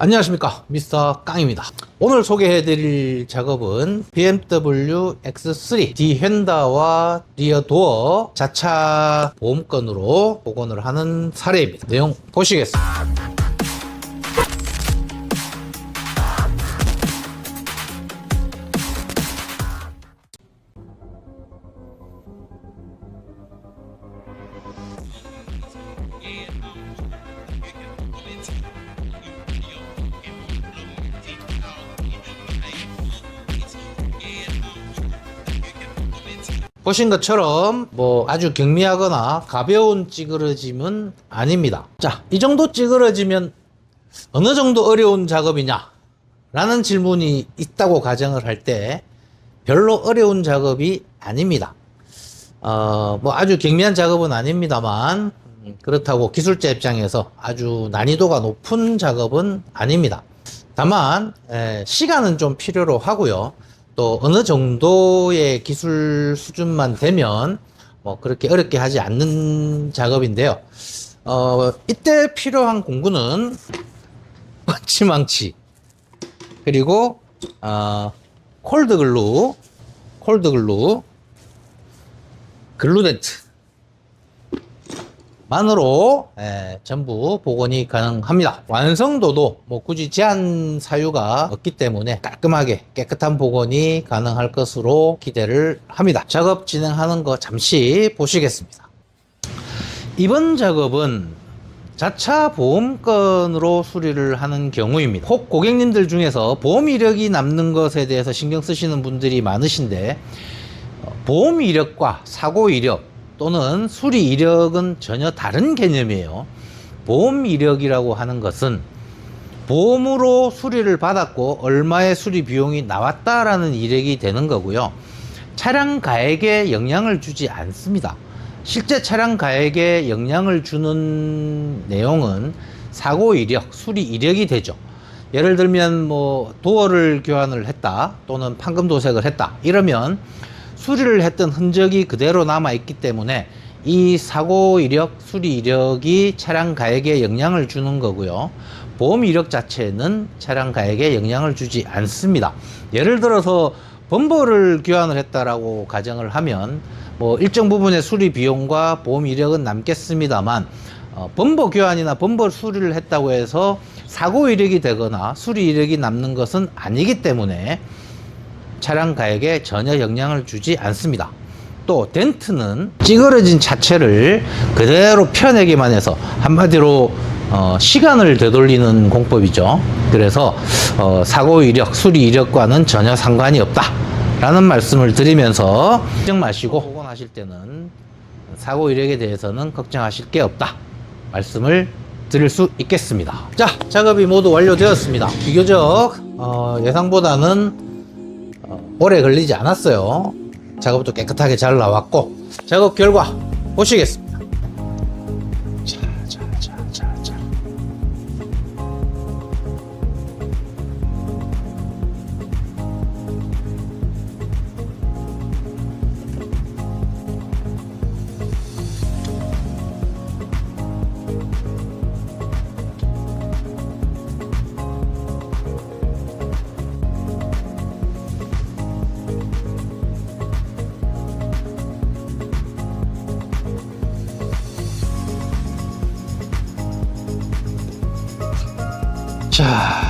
안녕하십니까. 미스터 깡입니다. 오늘 소개해드릴 작업은 BMW X3 디현다와 리어 도어 자차 보험건으로 복원을 하는 사례입니다. 내용 보시겠습니다 보신 것처럼 뭐 아주 경미하거나 가벼운 찌그러짐은 아닙니다. 자, 이 정도 찌그러지면 어느 정도 어려운 작업이냐? 라는 질문이 있다고 가정을 할 때 별로 어려운 작업이 아닙니다. 어, 뭐 아주 경미한 작업은 아닙니다만 음, 그렇다고 기술자 입장에서 아주 난이도가 높은 작업은 아닙니다. 다만 에, 시간은 좀 필요로 하고요. 또 어느 정도의 기술 수준만 되면 뭐 그렇게 어렵게 하지 않는 작업인데요. 어, 이때 필요한 공구는 펀치망치 그리고 어, 콜드글루 콜드글루 글루네트 만으로 예, 전부 복원이 가능합니다. 완성도도 뭐 굳이 제한 사유가 없기 때문에 깔끔하게 깨끗한 복원이 가능할 것으로 기대를 합니다. 작업 진행하는 거 잠시 보시겠습니다. 이번 작업은 자차 보험건으로 수리를 하는 경우입니다. 혹 고객님들 중에서 보험 이력이 남는 것에 대해서 신경 쓰시는 분들이 많으신데 어, 보험 이력과 사고 이력 또는 수리 이력은 전혀 다른 개념이에요. 보험 이력이라고 하는 것은 보험으로 수리를 받았고 얼마의 수리 비용이 나왔다라는 이력이 되는 거고요. 차량 가액에 영향을 주지 않습니다. 실제 차량 가액에 영향을 주는 내용은 사고 이력, 수리 이력이 되죠. 예를 들면 뭐 도어를 교환을 했다 또는 판금 도색을 했다 이러면 수리를 했던 흔적이 그대로 남아 있기 때문에 이 사고 이력, 수리 이력이 차량 가액에 영향을 주는 거고요. 보험 이력 자체는 차량 가액에 영향을 주지 않습니다. 예를 들어서 범버를 교환을 했다라고 가정을 하면 뭐 일정 부분의 수리 비용과 보험 이력은 남겠습니다만 어, 범버 교환이나 범버 수리를 했다고 해서 사고 이력이 되거나 수리 이력이 남는 것은 아니기 때문에 차량 가액에 전혀 영향을 주지 않습니다. 또 덴트는 찌그러진 차체를 그대로 펴내기만 해서 한마디로 어, 시간을 되돌리는 공법이죠. 그래서 어, 사고 이력, 수리 이력과는 전혀 상관이 없다라는 말씀을 드리면서 걱정 마시고 복원하실 때는 사고 이력에 대해서는 걱정하실 게 없다 말씀을 드릴 수 있겠습니다. 자, 작업이 모두 완료되었습니다. 비교적 어, 예상보다는 어, 오래 걸리지 않았어요. 작업도 깨끗하게 잘 나왔고 작업 결과 보시겠습니다. 자,